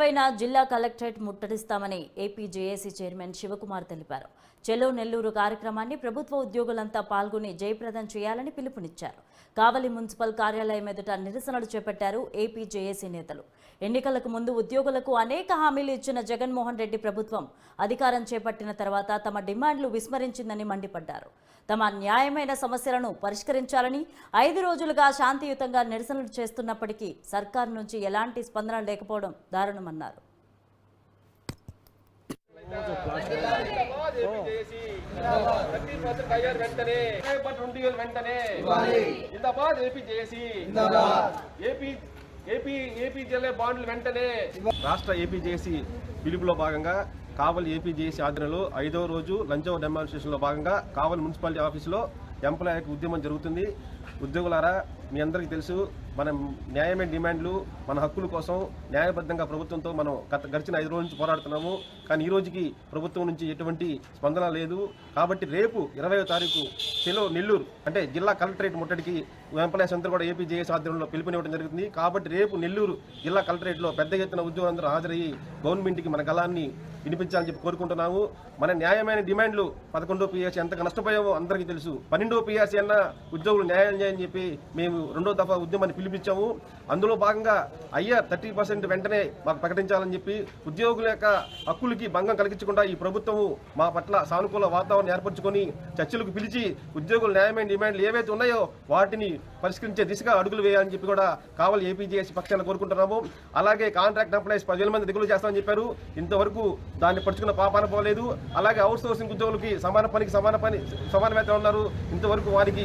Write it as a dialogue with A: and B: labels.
A: పైన జిల్లా కలెక్టరేట్ ముట్టడిస్తామని ఏపీ జేఏసీ చైర్మన్ శివకుమార్ తెలిపారు. చెలో నెల్లూరు కార్యక్రమాన్ని ప్రభుత్వ ఉద్యోగులంతా పాల్గొని జయప్రదం చేయాలని పిలుపునిచ్చారు. కావలి మున్సిపల్ కార్యాలయం ఎదుట నిరసనలు చేపట్టారు ఏపీ జేఏసీ నేతలు. ఎన్నికలకు ముందు ఉద్యోగులకు అనేక హామీలు ఇచ్చిన జగన్మోహన్ రెడ్డి ప్రభుత్వం అధికారం చేపట్టిన తర్వాత తమ డిమాండ్లు విస్మరించిందని మండిపడ్డారు. తమ న్యాయమైన సమస్యలను పరిష్కరించాలని ఐదు రోజులుగా శాంతియుతంగా నిరసనలు చేస్తున్నప్పటికీ సర్కార్ నుంచి ఎలాంటి స్పందన లేకపోవడం దారుణం
B: వెంటనే వెంటనే ఏపీ ఏపీ ఏపీ జిల్లా బాండ్లు వెంటనే రాష్ట్ర ఏపీ చేసి పిలుపులో భాగంగా కావలి ఏపీ చేసి ఆధ్వర్యంలో ఐదవ రోజు లంచ్ అవర్ డెమాన్స్ట్రేషన్లో భాగంగా కావలి మున్సిపాలిటీ ఆఫీసులో ఎంప్లాయ్ ఉద్యమం జరుగుతుంది. ఉద్యోగులారా మీ అందరికీ తెలుసు మన న్యాయమైన డిమాండ్లు మన హక్కుల కోసం న్యాయబద్ధంగా ప్రభుత్వంతో మనం గత గడిచిన ఐదు రోజుల నుంచి పోరాడుతున్నాము. కానీ ఈ రోజుకి ప్రభుత్వం నుంచి ఎటువంటి స్పందన లేదు. కాబట్టి రేపు ఇరవై తారీఖు చెలో నెల్లూరు అంటే జిల్లా కలెక్టరేట్ ముట్టడికి ఎంప్లాయీస్ అందరూ కూడా ఏపీ జేఎస్ ఆధ్వర్యంలో పిలుపునివ్వడం జరుగుతుంది. కాబట్టి రేపు నెల్లూరు జిల్లా కలెక్టరేట్లో పెద్ద ఎత్తున ఉద్యోగులందరూ హాజరయ్యి గవర్నమెంట్కి మన గలాన్ని వినిపించాలని చెప్పి కోరుకుంటున్నాము. మన న్యాయమైన డిమాండ్లు పదకొండో పిఆర్సీ ఎంత నష్టపోయామో అందరికీ తెలుసు. పన్నెండో పిఆర్సీ అన్న ఉద్యోగులు న్యాయం చేయని చెప్పి మేము రెండో దఫా ఉద్యమాన్ని పిలిపించాము. అందులో భాగంగా అయ్యా థర్టీ పర్సెంట్ వెంటనే మాకు ప్రకటించాలని చెప్పి ఉద్యోగుల యొక్క హక్కులకి భంగం కలిగించకుండా ఈ ప్రభుత్వము మా పట్ల సానుకూల వాతావరణం ఏర్పరచుకొని చర్చలకు పిలిచి ఉద్యోగుల న్యాయమైన డిమాండ్లు ఏవైతే ఉన్నాయో వాటిని పరిష్కరించే దిశగా అడుగులు వేయాలని చెప్పి కూడా కావాలి ఏపీజేఎస్ పక్షాన్ని కోరుకుంటున్నాము. అలాగే కాంట్రాక్ట్ ఎంప్లాయీస్ పదివేల మంది దిగులు చేస్తామని చెప్పారు. ఇంతవరకు దాన్ని పరుచుకున్న పాపాన పోలేదు. అలాగే అవుట్ సోర్సింగ్ ఉద్యోగులకి సమాన పనికి సమాన పని సమాన వేతనం ఉన్నారు. ఇంతవరకు వారికి